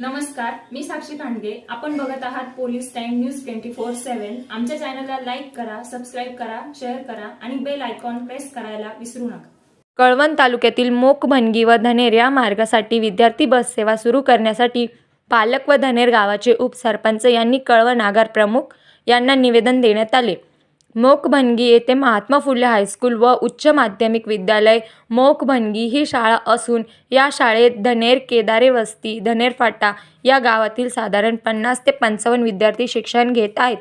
नमस्कार मी साक्षी कांडगे आपण बघत आहात police time news twenty four seven आमच्या चॅनलला लाईक करा सबस्क्राईब करा शेअर करा आणि बेल आयकॉन प्रेस करायला विसरू नका. कळवण तालुक्यातील मोकभनगी व धनेर या मार्गासाठी विद्यार्थी बस सेवा सुरू करण्यासाठी पालक व धनेर गावाचे उपसरपंच यांनी कळवण आगार प्रमुख यांना निवेदन देण्यात आले. मोकभनगी येथे महात्मा फुले हायस्कूल व उच्च माध्यमिक विद्यालय मोकभनगी ही शाळा असून या शाळेत धनेर केदारे वस्ती धनेर फाटा या गावातील साधारण पन्नास ते पंचावन्न विद्यार्थी शिक्षण घेत आहेत.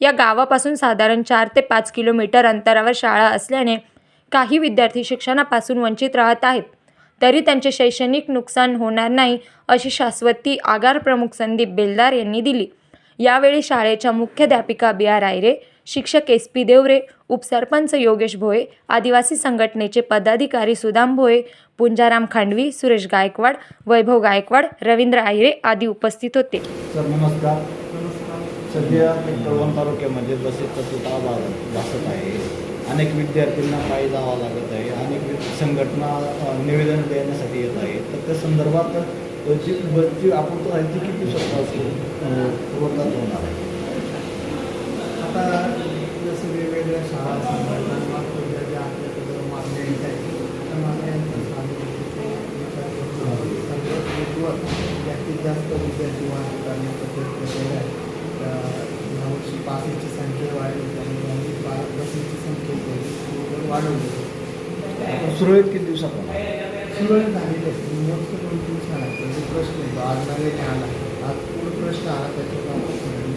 या गावापासून साधारण चार ते पाच किलोमीटर अंतरावर शाळा असल्याने काही विद्यार्थी शिक्षणापासून वंचित राहत आहेत. तरी त्यांचे शैक्षणिक नुकसान होणार नाही अशी शाश्वती आगार प्रमुख संदीप बेलदार यांनी दिली. यावेळी शाळेच्या मुख्याध्यापिका बी आर आयरे शिक्षक एस पी देवरे उपसरपंच योगेश भोये आदिवासी संघटनेचे पदाधिकारी सुदाम भोये पुंजाराम खांडवी सुरेश गायकवाड वैभव गायकवाड रवींद्र आहिरे आदी उपस्थित होते. सर नमस्कार. सध्या कळवण तालुक्यामध्ये बसेसचा तुटा भासत आहे. अनेक विद्यार्थ्यांना पायी जावं लागत आहे. अनेक संघटना निवेदन देण्यासाठी येत आहे तर त्या संदर्भात त्याची जी आपण तो आहे किती शकतो अ, होणार आता जसं वेगवेगळ्या शाळा संघटनांमार्फत ज्या आपल्याकडं मागण्या येत आहेत त्या मागण्यांचा जास्तीत जास्त विद्यार्थी वाढ करण्याचा प्रयत्न केला आहे. यावर्षी पासेसची संख्या वाढली त्यामुळे आम्ही बसेसची संख्या वाढवली सुरळीत किती दिवसात होणार सुरुवात झालेली आहे. मोजकं दोन तीन शाळा प्रश्न येतो आज झाले आला. आज पूर्ण प्रश्न आला त्याच्यात